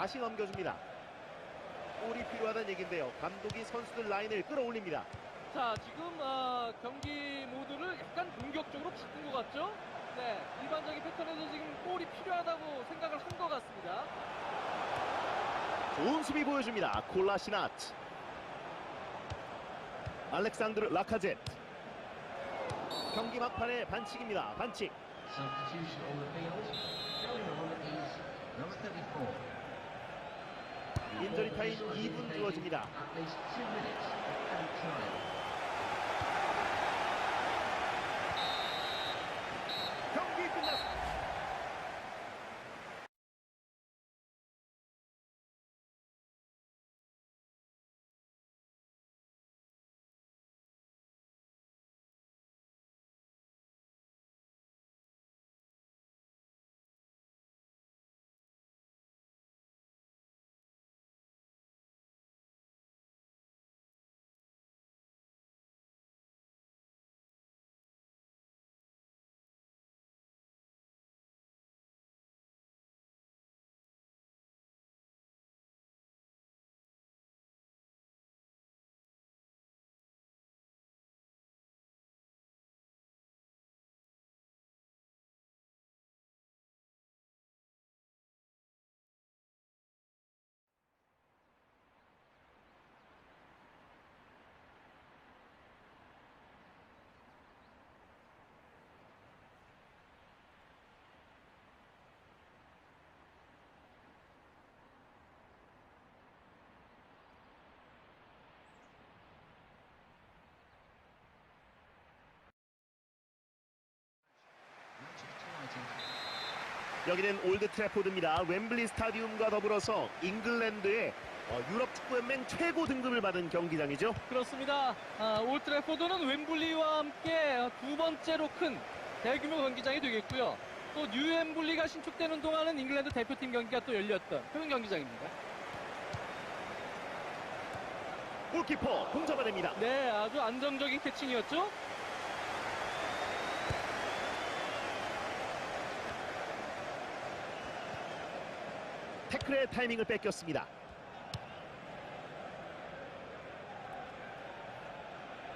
다시 넘겨줍니다. 골이 필요하다는 얘기인데요. 감독이 선수들 라인을 끌어올립니다. 자, 지금 아, 경기 모드를 약간 공격적으로 바꾼 것 같죠? 네, 일반적인 패턴에서 지금 골이 필요하다고 생각을 한 것 같습니다. 좋은 수비 보여줍니다. 콜라시나트. 알렉산드르 라카젯. 경기 막판에 반칙입니다. 반칙. 인저리 타임 2분 주어집니다. 여기는 올드 트래포드입니다. 웸블리 스타디움과 더불어서 잉글랜드의 어, 유럽 축구연맹 최고 등급을 받은 경기장이죠. 그렇습니다. 아, 올트래포드는 웸블리와 함께 두 번째로 큰 대규모 경기장이 되겠고요. 또 뉴웸블리가 신축되는 동안은 잉글랜드 대표팀 경기가 또 열렸던 그런 경기장입니다. 골키퍼 공 잡아냅니다. 네, 아주 안정적인 캐칭이었죠. 태클의 타이밍을 뺏겼습니다.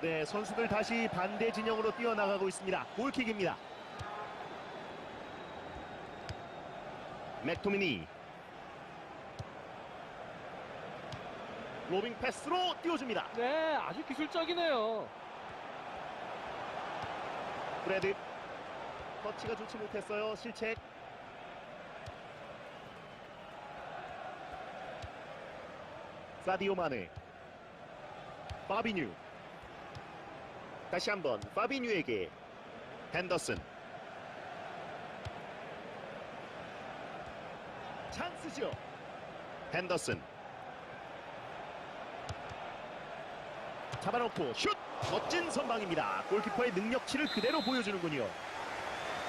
네, 선수들 다시 반대 진영으로 뛰어나가고 있습니다. 골킥입니다. 맥토미니 로빙 패스로 띄워줍니다. 네, 아주 기술적이네요. 브래드 터치가 좋지 못했어요. 실책. 사디오 마네. 파비뉴. 다시 한번 파비뉴에게 henderson 찬스죠. henderson 잡아놓고 슛! 멋진 선방입니다. 골키퍼의 능력치를 그대로 보여주는군요.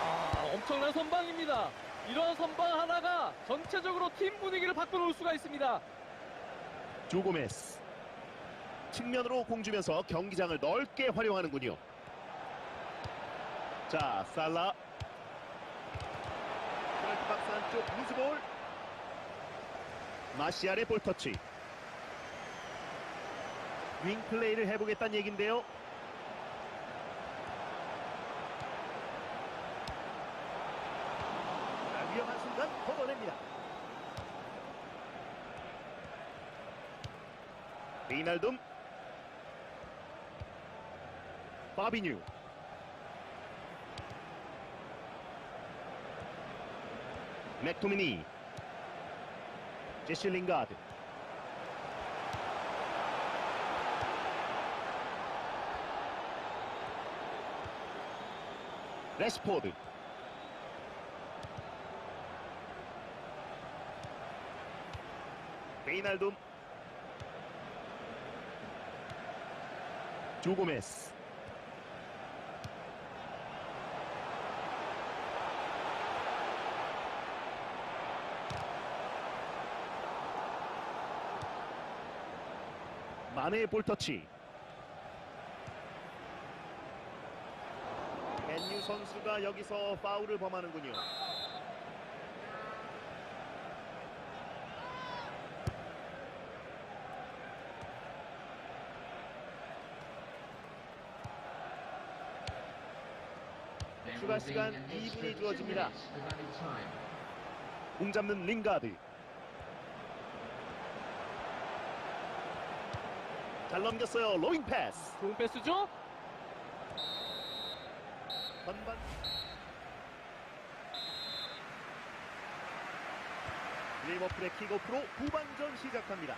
아, 엄청난 선방입니다. 이런 선방 하나가 전체적으로 팀 분위기를 바꿔놓을 수가 있습니다. 조고메스 측면으로 공 주면서 경기장을 넓게 활용하는군요. 자, 살라 페널티 박스 안쪽 루즈볼 마시알의 볼터치 윙 플레이를 해보겠다는 얘긴데요. 자, 위험한 순간 걷어냅니다. 리날둠 바비뉴. 맥토미니. 제시 링가드. 레시포드. 베이날둠 조고메스. 마네의 볼터치. 맨유 선수가 여기서 파울을 범하는군요 추가 시간 2분이 주어집니다. 공 잡는 링가드. 잘 넘겼어요. 로잉 패스. 좋은 패스죠? 전반 리버풀의 킥오프로 후반전 시작합니다.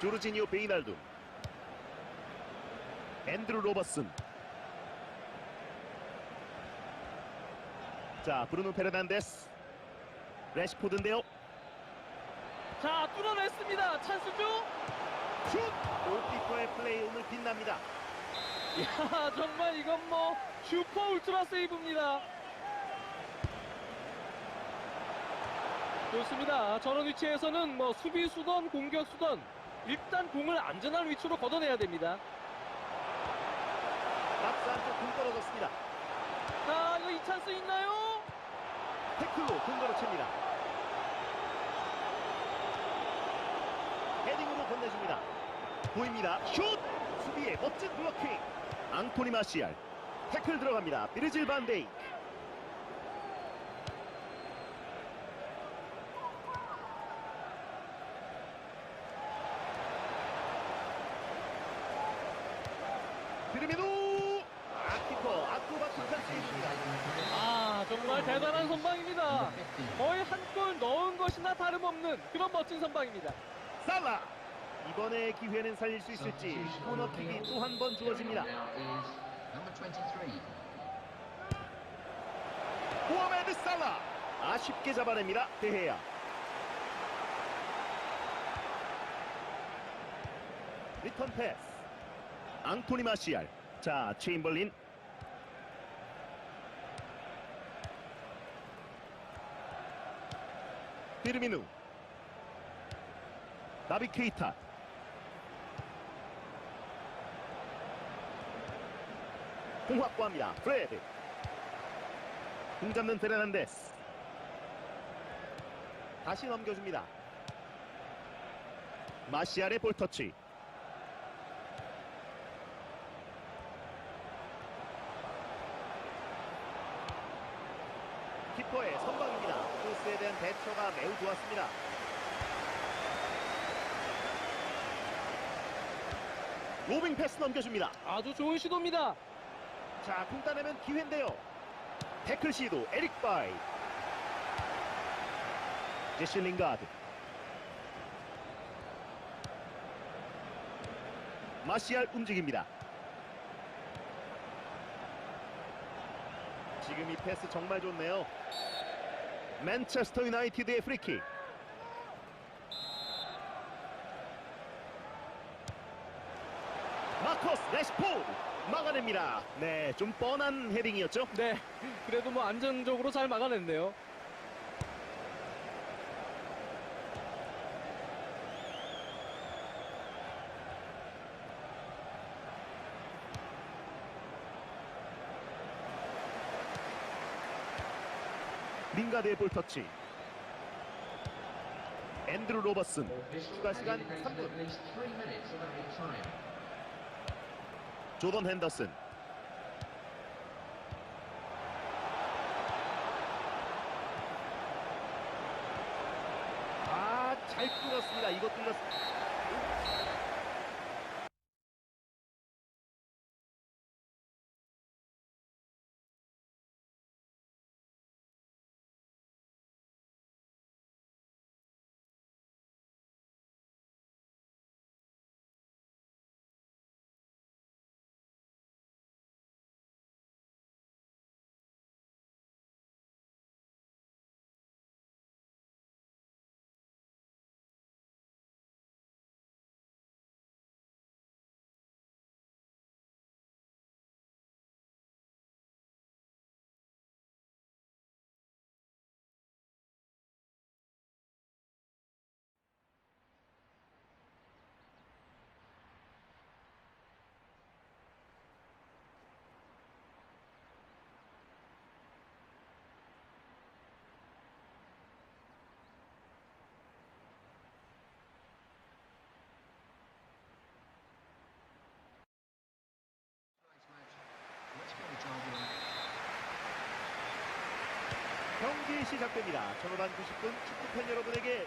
조르지니오 베이날둠 앤드루 로버슨 자 브루노 페르난데스 레시포드인데요 자, 뚫어냈습니다. 찬스죠? 슛! 골키퍼의 플레이 오늘 빛납니다 야, 정말 이건 뭐 슈퍼 울트라 세이브입니다. 좋습니다. 저런 위치에서는 뭐 수비수던 공격수던 일단 공을 안전한 위치로 걷어내야 됩니다. 박스 안쪽 공 떨어졌습니다 자, 이거 이 찬스 있나요? 태클로 공 걸어칩니다. 헤딩으로 건네줍니다. 보입니다. 슛! 수비의 멋진 블로킹. 앙토니 마시알. 태클 들어갑니다. 비르질 반데이 드르미누 아키퍼 아쿠바쿠한 세이브입니다 아, 정말 대단한 선방입니다. 거의 한 골 넣은 것이나 다름없는 그런 멋진 선방입니다. 살라! 이번에 기회는 살릴 수 있을지 코너킥이 또 한 번 주어집니다. Now is number 23. 모하메드 살라! 아쉽게 잡아냅니다 데헤야. 리턴 패스. 앙토니 마시알. 자 체인벌린 피르미누 나비 케이타 공 확보합니다. 프레드 공 잡는 페르난데스. 다시 넘겨줍니다. 마시알의 볼터치 키퍼의 선방입니다 코스에 대한 대처가 매우 좋았습니다 로빙 패스 넘겨줍니다 아주 좋은 시도입니다. 자, 공 따내면 기회인데요. 태클 시도 에릭 바이. 제시 링가드. 마시알 움직입니다. 지금 이 패스 정말 좋네요. 맨체스터 유나이티드의 프리킥. 마커스 레시포드 막아냅니다. 네, 좀 뻔한 헤딩이었죠. 네, 그래도 뭐 안정적으로 잘 막아냈네요. 링가드의 볼터치. 앤드루 로버슨. 추가 시간 At 3분. least three minutes of added time. 조던 핸더슨. 아, 잘 뚫었습니다. 이거 뚫렸습니다. 시작됩니다. 전후반 90분 축구팬 여러분에게